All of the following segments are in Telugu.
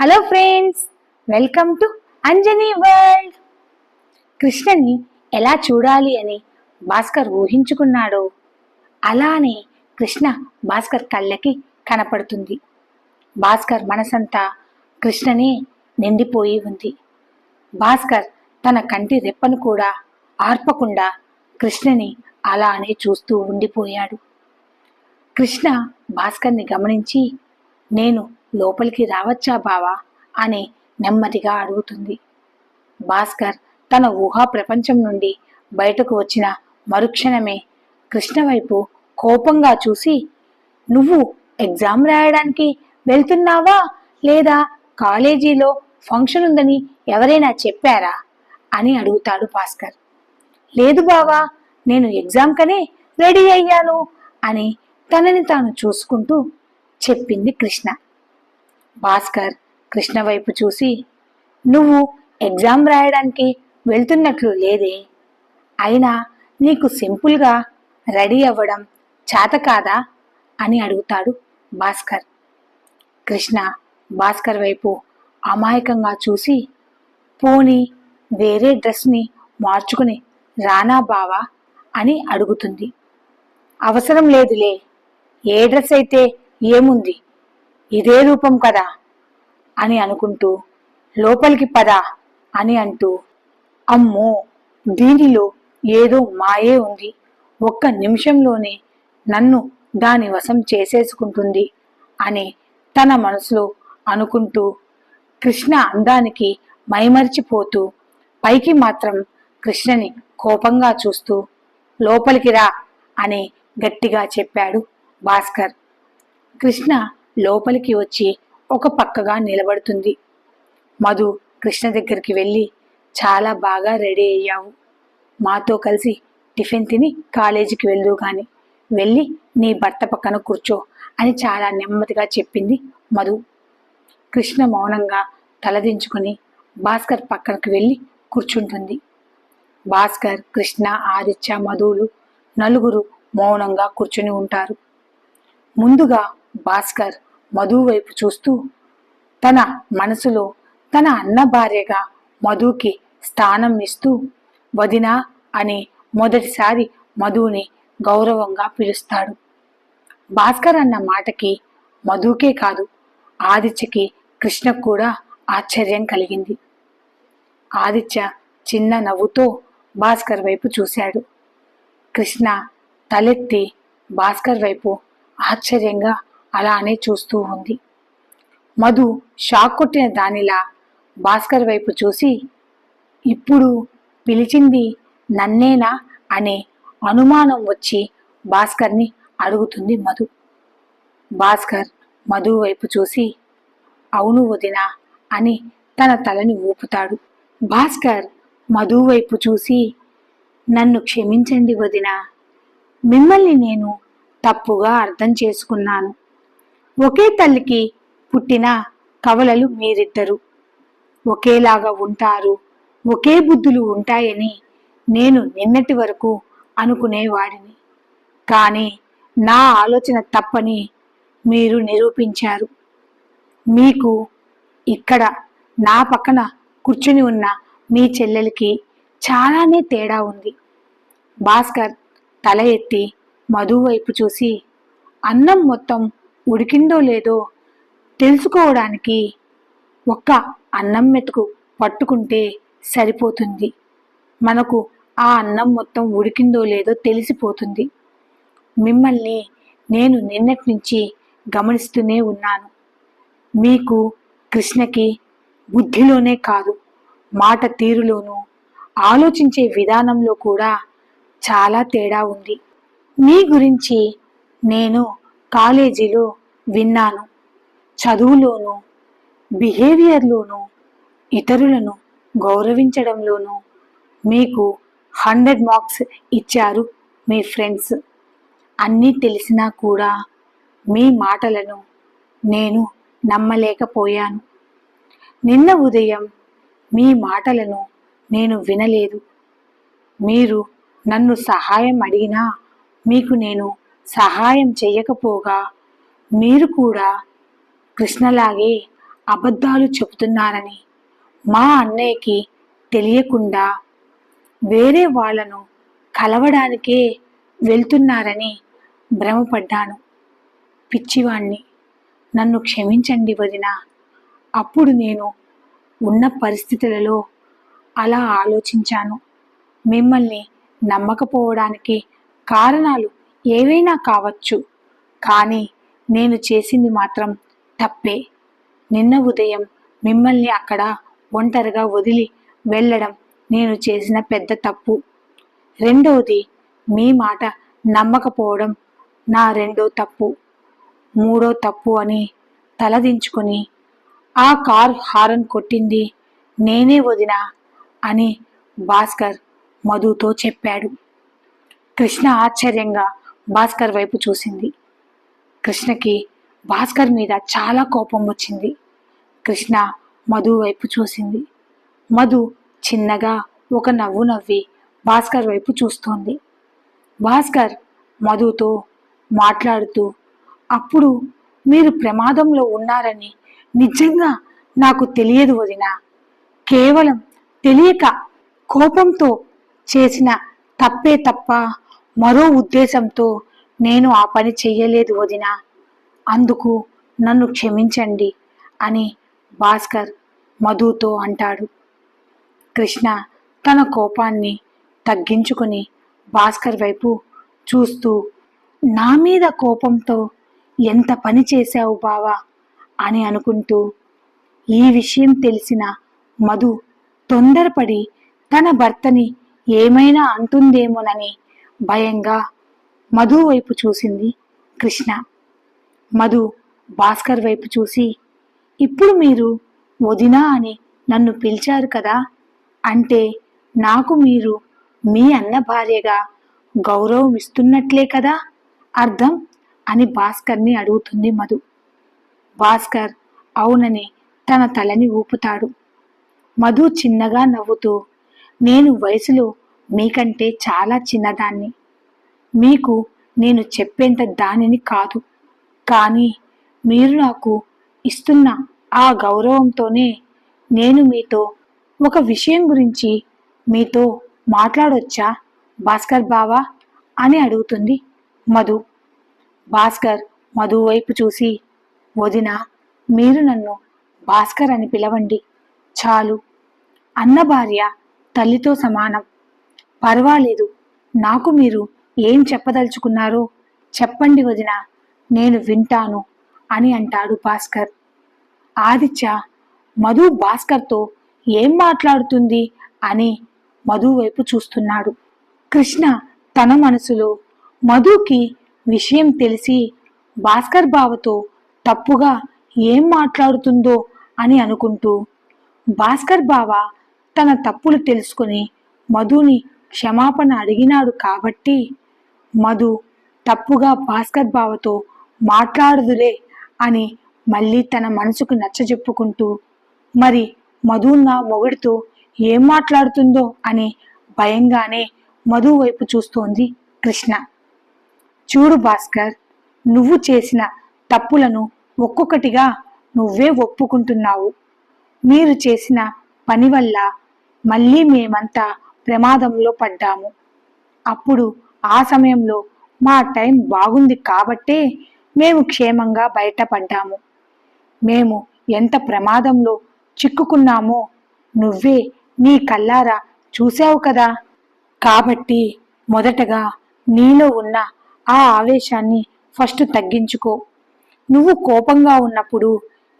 Hello friends welcome to Anjani world కృష్ణని ఎలా చూడాలి అని భాస్కర్ ఊహించుకున్నాడో. అలానే కృష్ణ భాస్కర్ కళ్ళకి కనపడుతుంది. భాస్కర్ మనసంతా కృష్ణనే నిండిపోయి ఉంది. భాస్కర్ తన కంటి రెప్పను కూడా ఆర్పకుండా కృష్ణని అలానే చూస్తూ ఉండిపోయాడు. కృష్ణ భాస్కర్ని గమనించి నేను లోపలికి రావచ్చా బావా? అని నెమ్మదిగా అడుగుతుంది. భాస్కర్ తన ఊహా ప్రపంచం నుండి బయటకు వచ్చిన మరుక్షణమే కృష్ణ వైపు కోపంగా చూసి నువ్వు ఎగ్జామ్ రాయడానికి వెళ్తున్నావా? లేదా కాలేజీలో ఫంక్షన్ ఉందని ఎవరైనా చెప్పారా? అని అడుగుతాడు భాస్కర్. లేదు బావా నేను ఎగ్జామ్ కనే రెడీ అయ్యాను అని తనని తాను చూసుకుంటూ చెప్పింది కృష్ణ. భాస్కర్ కృష్ణ వైపు చూసి నువ్వు ఎగ్జామ్ రాయడానికి వెళ్తున్నట్లు లేదే. అయినా నీకు సింపుల్గా రెడీ అవ్వడం చేత కాదా? అని అడుగుతాడు భాస్కర్. కృష్ణ భాస్కర్ వైపు అమాయకంగా చూసి పోనీ వేరే డ్రెస్ని మార్చుకుని రానా బావా? అని అడుగుతుంది. అవసరం లేదులే. ఏ డ్రెస్ అయితే ఏముంది? ఇదే రూపం కదా? అని అనుకుంటూ లోపలికి పద అని అంటూ అమ్మో దీనిలో ఏదో మాయే ఉంది. ఒక్క నిమిషంలోనే నన్ను దాని వశం చేసేసుకుంటుంది అని తన మనసులో అనుకుంటూ కృష్ణ అందానికి మైమరిచిపోతూ పైకి మాత్రం కృష్ణని కోపంగా చూస్తూ లోపలికి రా అని గట్టిగా చెప్పాడు భాస్కర్. కృష్ణ లోపలికి వచ్చి ఒక పక్కగా నిలబడుతుంది. మధు కృష్ణ దగ్గరికి వెళ్ళి చాలా బాగా రెడీ అయ్యావు. మాతో కలిసి టిఫిన్ తిని కాలేజీకి వెళ్ళు కానీ వెళ్ళి నీ భర్త పక్కన కూర్చో అని చాలా నెమ్మదిగా చెప్పింది మధు. కృష్ణ మౌనంగా తలదించుకుని భాస్కర్ పక్కనకు వెళ్ళి కూర్చుంటుంది. భాస్కర్ కృష్ణ ఆదిత్య మధువులు నలుగురు మౌనంగా కూర్చుని ఉంటారు. ముందుగా భాస్కర్ మధు వైపు చూస్తూ తన మనసులో తన అన్న భార్యగా మధుకి స్థానం ఇస్తూ వదినా అని మొదటిసారి మధుని గౌరవంగా పిలుస్తాడు. భాస్కర్ అన్న మాటకి మధుకే కాదు ఆదిత్యకి కృష్ణకు కూడా ఆశ్చర్యం కలిగింది. ఆదిత్య చిన్న నవ్వుతో భాస్కర్ వైపు చూశాడు. కృష్ణ తలెత్తి భాస్కర్ వైపు ఆశ్చర్యంగా అలానే చూస్తూ ఉంది. మధు షాక్ కొట్టిన దానిలా భాస్కర్ వైపు చూసి ఇప్పుడు పిలిచింది నన్నేనా? అనే అనుమానం వచ్చి భాస్కర్ని అడుగుతుంది మధు. భాస్కర్ మధు వైపు చూసి అవును వదినా అని తన తలని ఊపుతాడు. భాస్కర్ మధు వైపు చూసి నన్ను క్షమించండి వదినా. మిమ్మల్ని నేను తప్పుగా అర్థం చేసుకున్నాను. ఒకే తల్లికి పుట్టిన కవలలు మీరిద్దరు. ఒకేలాగా ఉంటారు ఒకే బుద్ధులు ఉంటాయని నేను నిన్నటి వరకు అనుకునేవాడిని. కానీ నా ఆలోచన తప్పని మీరు నిరూపించారు. మీకు ఇక్కడ నా పక్కన కూర్చుని ఉన్న మీ చెల్లెలకి చాలానే తేడా ఉంది. భాస్కర్ తల ఎత్తి మధు వైపు చూసి అన్నం మొత్తం ఉడికిందో లేదో తెలుసుకోవడానికి ఒక్క అన్నం మెతుకు పట్టుకుంటే సరిపోతుంది. మనకు ఆ అన్నం మొత్తం ఉడికిందో లేదో తెలిసిపోతుంది. మిమ్మల్ని నేను నిన్నటి నుంచి గమనిస్తూనే ఉన్నాను. మీకు కృష్ణకి బుద్ధిలోనే కాదు మాట తీరులోనూ ఆలోచించే విధానంలో కూడా చాలా తేడా ఉంది. మీ గురించి నేను కాలేజీలో విన్నాను. చదువులోనూ బిహేవియర్లోనూ ఇతరులను గౌరవించడంలోనూ మీకు హండ్రెడ్ మార్క్స్ ఇచ్చారు మీ ఫ్రెండ్స్. అన్నీ తెలిసినా కూడా మీ మాటలను నేను నమ్మలేకపోయాను. నిన్న ఉదయం మీ మాటలను నేను వినలేదు. మీరు నన్ను సహాయం అడిగినా మీకు నేను సహాయం చేయకపోగా మీరు కూడా కృష్ణలాగే అబద్ధాలు చెబుతున్నారని మా అన్నయ్యకి తెలియకుండా వేరే వాళ్ళను కలవడానికే వెళ్తున్నారని భ్రమపడ్డాను. పిచ్చివాణ్ణి నన్ను క్షమించండి వదిన. అప్పుడు నేను ఉన్న పరిస్థితులలో అలా ఆలోచించాను. మిమ్మల్ని నమ్మకపోవడానికి కారణాలు ఏవైనా కావచ్చు. కానీ నేను చేసింది మాత్రం తప్పే. నిన్న ఉదయం మిమ్మల్ని అక్కడ ఒంటరిగా వదిలి వెళ్ళడం నేను చేసిన పెద్ద తప్పు. రెండవది మీ మాట నమ్మకపోవడం నా రెండో తప్పు. మూడో తప్పు అని తలదించుకొని ఆ కార్ హారన్ కొట్టింది నేనే వదినా అని భాస్కర్ మధుతో చెప్పాడు. కృష్ణ ఆశ్చర్యంగా భాస్కర్ వైపు చూసింది. కృష్ణకి భాస్కర్ మీద చాలా కోపం వచ్చింది. కృష్ణ మధు వైపు చూసింది. మధు చిన్నగా ఒక నవ్వు నవ్వి భాస్కర్ వైపు చూస్తోంది. భాస్కర్ మధుతో మాట్లాడుతూ అప్పుడు మీరు ప్రమాదంలో ఉన్నారని నిజంగా నాకు తెలియదు వదిన. కేవలం తెలియక కోపంతో చేసిన తప్పే తప్ప మరో ఉద్దేశంతో నేను ఆ పని చెయ్యలేదు వదిన. అందుకు నన్ను క్షమించండి అని భాస్కర్ మధుతో అంటాడు. కృష్ణ తన కోపాన్ని తగ్గించుకుని భాస్కర్ వైపు చూస్తూ నా మీద కోపంతో ఎంత పని చేశావు బావా? అని అనుకుంటూ ఈ విషయం తెలిసిన మధు తొందరపడి తన భర్తని ఏమైనా అంటుందేమోనని భయంగా మధు వైపు చూసింది కృష్ణ. మధు భాస్కర్ వైపు చూసి ఇప్పుడు మీరు వదినా అని నన్ను పిలిచారు కదా అంటే నాకు మీరు మీ అన్న భార్యగా గౌరవం ఇస్తున్నట్లే కదా? అర్థం? అని భాస్కర్ని అడుగుతుంది మధు. భాస్కర్ అవునని తన తలని ఊపుతాడు. మధు చిన్నగా నవ్వుతూ నేను వయసులో మీకంటే చాలా చిన్నదాన్ని. మీకు నేను చెప్పేంత దానిని కాదు. కానీ మీరు నాకు ఇస్తున్న ఆ గౌరవంతోనే నేను మీతో ఒక విషయం గురించి మీతో మాట్లాడొచ్చా భాస్కర్ బావా అని అడుగుతుంది మధు. భాస్కర్ మధు వైపు చూసి వదిన మీరు నన్ను భాస్కర్ అని పిలవండి చాలు. అన్న భార్య తల్లితో సమానం. పర్వాలేదు. నాకు మీరు ఏం చెప్పదలుచుకున్నారో చెప్పండి వదిన నేను వింటాను అని అంటాడు భాస్కర్. ఆదిత్య మధు భాస్కర్తో ఏం మాట్లాడుతుంది అని మధు వైపు చూస్తున్నాడు. కృష్ణ తన మనసులో మధుకి విషయం తెలిసి భాస్కర్ బావతో తప్పుగా ఏం మాట్లాడుతుందో అని అనుకుంటూ భాస్కర్ బావ తన తప్పులు తెలుసుకుని మధుని క్షమాపణ అడిగినాడు కాబట్టి మధు తప్పుగా భాస్కర్ బావతో మాట్లాడదులే అని మళ్ళీ తన మనసుకు నచ్చజెప్పుకుంటూ మరి మధు నా మొగుడితో ఏం మాట్లాడుతుందో అని భయంగానే మధు వైపు చూస్తోంది కృష్ణ. చూడు భాస్కర్ నువ్వు చేసిన తప్పులను ఒక్కొక్కటిగా నువ్వే ఒప్పుకుంటున్నావు. మీరు చేసిన పని వల్ల మళ్ళీ మేమంతా ప్రమాదంలో పడ్డాము. అప్పుడు ఆ సమయంలో మా టైం బాగుంది కాబట్టే మేము క్షేమంగా బయటపడ్డాము. మేము ఎంత ప్రమాదంలో చిక్కుకున్నామో నువ్వే నీ కల్లారా చూసావు కదా. కాబట్టి మొదటగా నీలో ఉన్న ఆ ఆవేశాన్ని ఫస్ట్ తగ్గించుకో. నువ్వు కోపంగా ఉన్నప్పుడు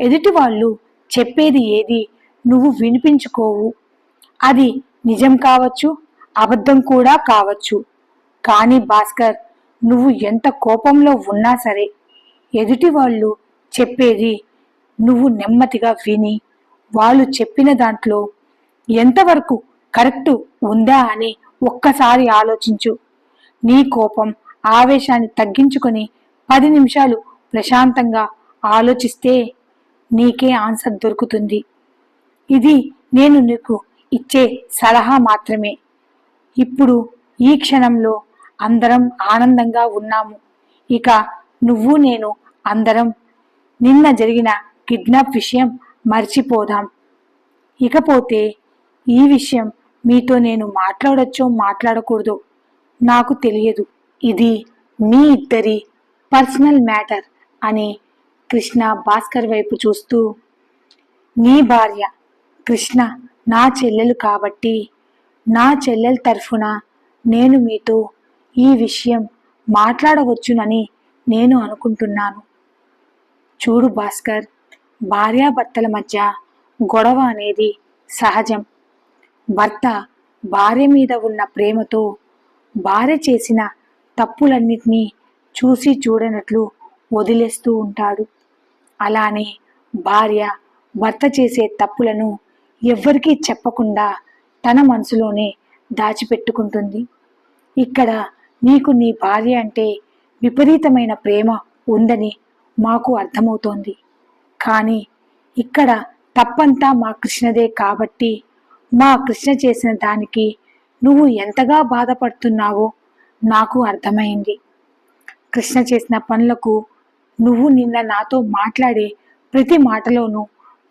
ఎదుటి వాళ్ళు చెప్పేది ఏది నువ్వు వినిపించుకోవు. అది నిజం కావచ్చు అబద్ధం కూడా కావచ్చు. కానీ భాస్కర్ నువ్వు ఎంత కోపంలో ఉన్నా సరే ఎదుటి వాళ్ళు చెప్పేది నువ్వు నెమ్మదిగా విని వాళ్ళు చెప్పిన దాంట్లో ఎంతవరకు కరెక్ట్ ఉందా అని ఒక్కసారి ఆలోచించు. నీ కోపం ఆవేశాన్ని తగ్గించుకొని పది నిమిషాలు ప్రశాంతంగా ఆలోచిస్తే నీకే ఆన్సర్ దొరుకుతుంది. ఇది నేను నీకు ఇచ్చే సలహా మాత్రమే. ఇప్పుడు ఈ క్షణంలో అందరం ఆనందంగా ఉన్నాము. ఇక నువ్వు నేను అందరం నిన్న జరిగిన కిడ్నాప్ విషయం మర్చిపోదాం. ఇకపోతే ఈ విషయం మీతో నేను మాట్లాడొచ్చో మాట్లాడకూడదో నాకు తెలియదు. ఇది మీ ఇద్దరి పర్సనల్ మ్యాటర్ అని కృష్ణ భాస్కర్ వైపు చూస్తూ నీ భార్య కృష్ణ నా చెల్లెలు కాబట్టి నా చెల్లెల తరఫున నేను మీతో ఈ విషయం మాట్లాడవచ్చునని నేను అనుకుంటున్నాను. చూడు భాస్కర్ భార్యాభర్తల మధ్య గొడవ అనేది సహజం. భర్త భార్య మీద ఉన్న ప్రేమతో భార్య చేసిన తప్పులన్నిటినీ చూసి చూడనట్లు వదిలేస్తూ ఉంటాడు. అలానే భార్య భర్త చేసే తప్పులను ఎవ్వరికీ చెప్పకుండా తన మనసులోనే దాచిపెట్టుకుంటుంది. ఇక్కడ నీకు నీ భార్య అంటే విపరీతమైన ప్రేమ ఉందని మాకు అర్థమవుతోంది. కానీ ఇక్కడ తప్పంతా మా కృష్ణదే కాబట్టి మా కృష్ణ చేసిన దానికి నువ్వు ఎంతగా బాధపడుతున్నావో నాకు అర్థమైంది. కృష్ణ చేసిన పనులకు నువ్వు నిన్న నాతో మాట్లాడే ప్రతి మాటలోనూ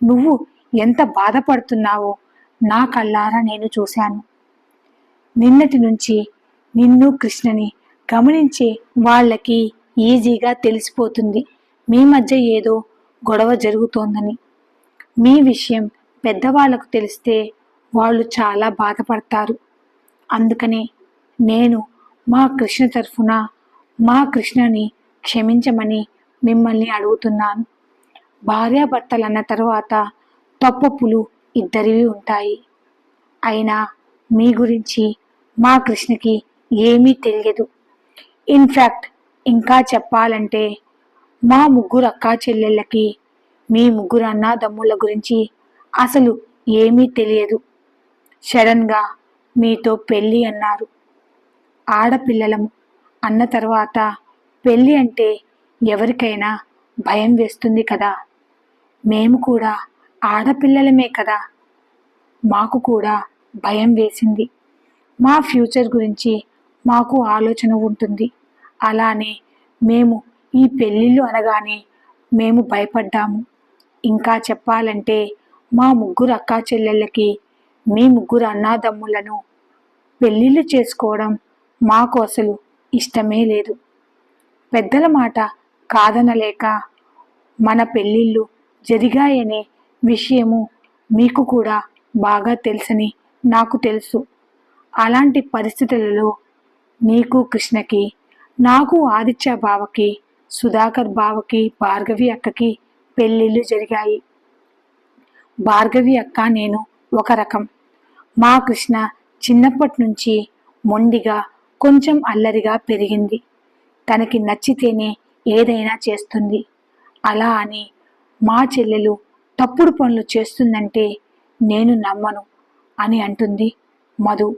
నువ్వు ఎంత బాధపడుతున్నావో నా కళ్ళారా నేను చూశాను. నిన్నటి నుంచి నిన్ను కృష్ణని గమనించే వాళ్ళకి ఈజీగా తెలిసిపోతుంది. మీ మధ్య ఏదో గొడవ జరుగుతోందని. మీ విషయం పెద్దవాళ్ళకు తెలిస్తే వాళ్ళు చాలా బాధపడతారు. అందుకనే నేను మా కృష్ణ తరఫున మా కృష్ణని క్షమించమని మిమ్మల్ని అడుగుతున్నాను. భార్యాభర్తలన్న తర్వాత తప్పప్పులు ఇద్దరివి ఉంటాయి. అయినా మీ గురించి మా కృష్ణకి ఏమీ తెలియదు. ఇన్ఫ్యాక్ట్ ఇంకా చెప్పాలంటే మా ముగ్గురు అక్కా చెల్లెళ్ళకి మీ ముగ్గురు అన్నదమ్ముల గురించి అసలు ఏమీ తెలియదు. సడన్గా మీతో పెళ్ళి అన్నారు. ఆడపిల్లలము అన్న తర్వాత పెళ్ళి అంటే ఎవరికైనా భయం వేస్తుంది కదా. మేము కూడా ఆడపిల్లలమే కదా. మాకు కూడా భయం వేసింది. మా ఫ్యూచర్ గురించి మాకు ఆలోచన ఉంటుంది. అలానే మేము ఈ పెళ్ళిళ్ళు అనగానే మేము భయపడ్డాము. ఇంకా చెప్పాలంటే మా ముగ్గురు అక్కా చెల్లెళ్ళకి మీ ముగ్గురు అన్నాదమ్ములను పెళ్ళిళ్ళు చేసుకోవడం మాకు అసలు ఇష్టమే లేదు. పెద్దల మాట కాదనలేక మన పెళ్ళిళ్ళు జరిగాయనే విషయము మీకు కూడా బాగా తెలుసని నాకు తెలుసు. అలాంటి పరిస్థితులలో నీకు కృష్ణకి నాకు ఆదిత్య బావకి సుధాకర్ బావకి భార్గవి అక్కకి పెళ్ళిళ్ళు జరిగాయి. భార్గవి అక్క నేను ఒక రకం. మా కృష్ణ చిన్నప్పటి నుంచి మొండిగా కొంచెం అల్లరిగా పెరిగింది. తనకి నచ్చితేనే ఏదైనా చేస్తుంది. అలా అని మా చెల్లెలు తప్పుడు పనులు చేస్తుందంటే నేను నమ్మను అని అంటుంది మధు.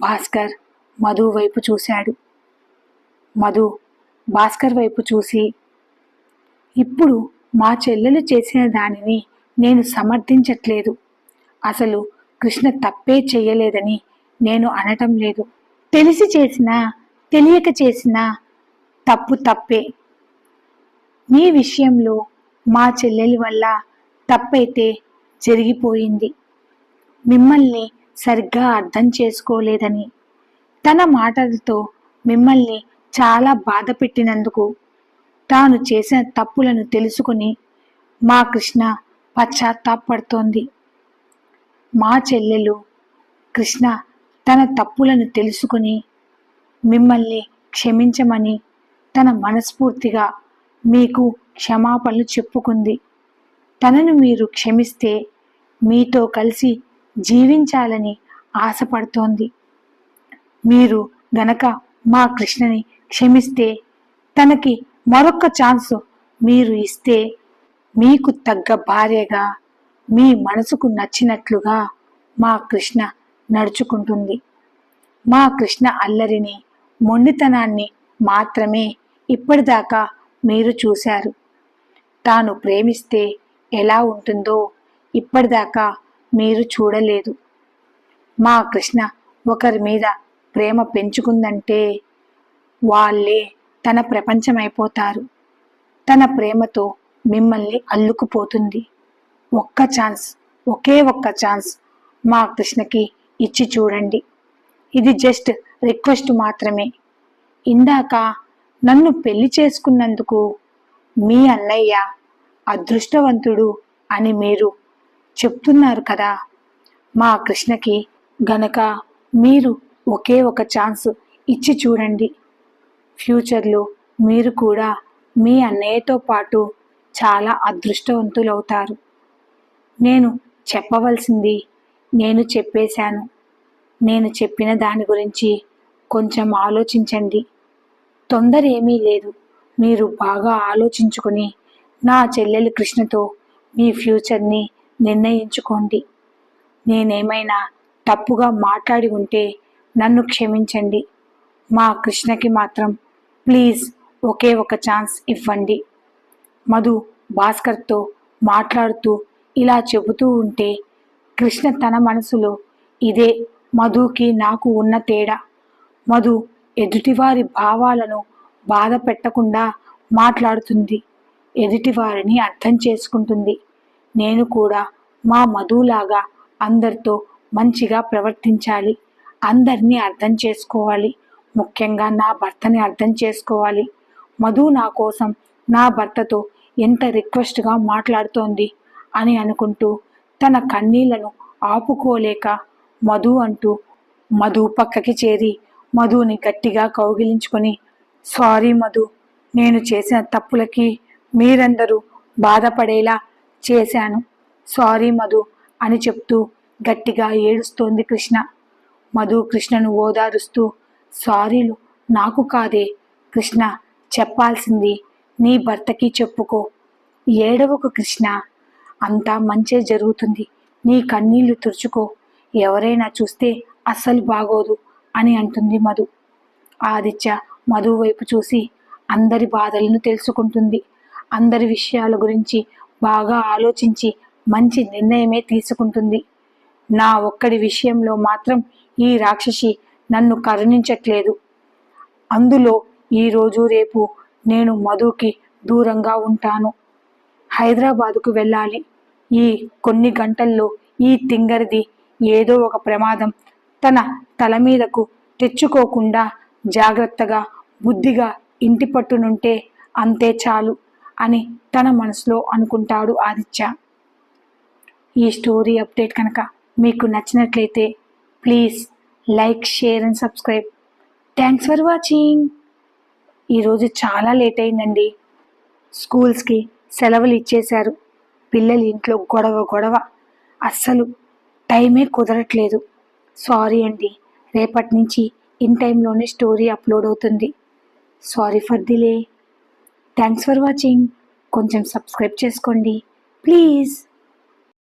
భాస్కర్ మధు వైపు చూశాడు. మధు భాస్కర్ వైపు చూసి ఇప్పుడు మా చెల్లెలు చేసిన దానిని నేను సమర్థించట్లేదు. అసలు కృష్ణ తప్పే చెయ్యలేదని నేను అనటం లేదు. తెలిసి చేసినా తెలియక చేసినా తప్పు తప్పే. మీ విషయంలో మా చెల్లెలి వల్ల తప్పైతే జరిగిపోయింది. మిమ్మల్ని సరిగ్గా అర్థం చేసుకోలేదని తన మాటలతో మిమ్మల్ని చాలా బాధ పెట్టినందుకు తాను చేసిన తప్పులను తెలుసుకుని మా కృష్ణ పశ్చాత్తాపడుతోంది. మా చెల్లెలు కృష్ణ తన తప్పులను తెలుసుకుని మిమ్మల్ని క్షమించమని తన మనస్ఫూర్తిగా మీకు క్షమాపణలు చెప్పుకుంది. తనను మీరు క్షమిస్తే మీతో కలిసి జీవించాలని ఆశపడుతోంది. మీరు గనక మా కృష్ణని క్షమిస్తే తనకి మరొక ఛాన్స్ మీరు ఇస్తే మీకు తగ్గ భార్యగా మీ మనసుకు నచ్చినట్లుగా మా కృష్ణ నడుచుకుంటుంది. మా కృష్ణ అల్లరిని మొండితనాన్ని మాత్రమే ఇప్పటిదాకా మీరు చూశారు. తాను ప్రేమిస్తే ఎలా ఉంటుందో ఇప్పటిదాకా మీరు చూడలేదు. మా కృష్ణ ఒకరి మీద ప్రేమ పెంచుకుందంటే వాళ్ళే తన ప్రపంచమైపోతారు. తన ప్రేమతో మిమ్మల్ని అల్లుకుపోతుంది. ఒక్క ఛాన్స్ ఒకే ఒక్క ఛాన్స్ మా కృష్ణకి ఇచ్చి చూడండి. ఇది జస్ట్ రిక్వెస్ట్ మాత్రమే. ఇందాక నన్ను పెళ్ళి చేసుకున్నందుకు మీ అన్నయ్య అదృష్టవంతుడు అని మీరు చెప్తున్నారు కదా. మా కృష్ణకి గనక మీరు ఒకే ఒక ఛాన్స్ ఇచ్చి చూడండి. ఫ్యూచర్లో మీరు కూడా మీ అన్నయ్యతో పాటు చాలా అదృష్టవంతులవుతారు. నేను చెప్పవలసింది నేను చెప్పేశాను. నేను చెప్పిన దాని గురించి కొంచెం ఆలోచించండి. తొందర ఏమీ లేదు. మీరు బాగా ఆలోచించుకొని నా చెల్లెలు కృష్ణతో మీ ఫ్యూచర్ని నిర్ణయించుకోండి. నేనేమైనా తప్పుగా మాట్లాడి ఉంటే నన్ను క్షమించండి. మా కృష్ణకి మాత్రం ప్లీజ్ ఒకే ఒక ఛాన్స్ ఇవ్వండి. మధు భాస్కర్తో మాట్లాడుతూ ఇలా చెబుతూ ఉంటే కృష్ణ తన మనసులో ఇదే మధుకి నాకు ఉన్న తేడా. మధు ఎదుటివారి భావాలను బాధ పెట్టకుండా మాట్లాడుతుంది. ఎదుటివారిని అర్థం చేసుకుంటుంది. నేను కూడా మా మధులాగా అందరితో మంచిగా ప్రవర్తించాలి. అందరినీ అర్థం చేసుకోవాలి. ముఖ్యంగా నా భర్తని అర్థం చేసుకోవాలి. మధు నా కోసం నా భర్తతో ఎంత రిక్వెస్ట్గా మాట్లాడుతోంది అని అనుకుంటూ తన కన్నీళ్ళను ఆపుకోలేక మధు అంటూ మధు పక్కకి చేరి మధుని గట్టిగా కౌగిలించుకొని సారీ మధు నేను చేసిన తప్పులకి మీరందరూ బాధపడేలా చేశాను. సారీ మధు అని చెప్తూ గట్టిగా ఏడుస్తోంది కృష్ణ. మధు కృష్ణను ఓదారుస్తూ సారీలు నాకు కాదే. కృష్ణ చెప్పాల్సింది నీ భర్తకి చెప్పుకో. ఏడవకు కృష్ణ. అంతా మంచే జరుగుతుంది. నీ కన్నీళ్ళు తుడుచుకో. ఎవరైనా చూస్తే అస్సలు బాగోదు. అని అంటుంది మధు. ఆదిత్య మధు వైపు చూసి అందరి బాధలను తెలుసుకుంటుంది. అందరి విషయాల గురించి బాగా ఆలోచించి మంచి నిర్ణయమే తీసుకుంటుంది. నా ఒక్కడి విషయంలో మాత్రం ఈ రాక్షసి నన్ను కరుణించట్లేదు. అందులో ఈరోజు రేపు నేను మధుకి దూరంగా ఉంటాను. హైదరాబాదుకు వెళ్ళాలి. ఈ కొన్ని గంటల్లో ఈ తింగరిది ఏదో ఒక ప్రమాదం తన తల మీదకు తెచ్చుకోకుండా జాగ్రత్తగా బుద్ధిగా ఇంటి పట్టునుంటే అంతే చాలు అని తన మనసులో అనుకుంటాడు ఆదిత్య. ఈ స్టోరీ అప్డేట్ కనుక మీకు నచ్చినట్లయితే please like share and subscribe. Thanks for watching. ఈరోజు చాలా లేట్ అయిందండి. స్కూల్స్కి సెలవులు ఇచ్చేశారు. పిల్లలు ఇంట్లో గొడవ గొడవ. అస్సలు టైమే కుదరట్లేదు. సారీ అండి. రేపటి నుంచి ఇన్ టైంలోనే స్టోరీ అప్లోడ్ అవుతుంది. Sorry for delay. Thanks for watching. కొంచెం సబ్స్క్రైబ్ చేసుకోండి. ప్లీజ్.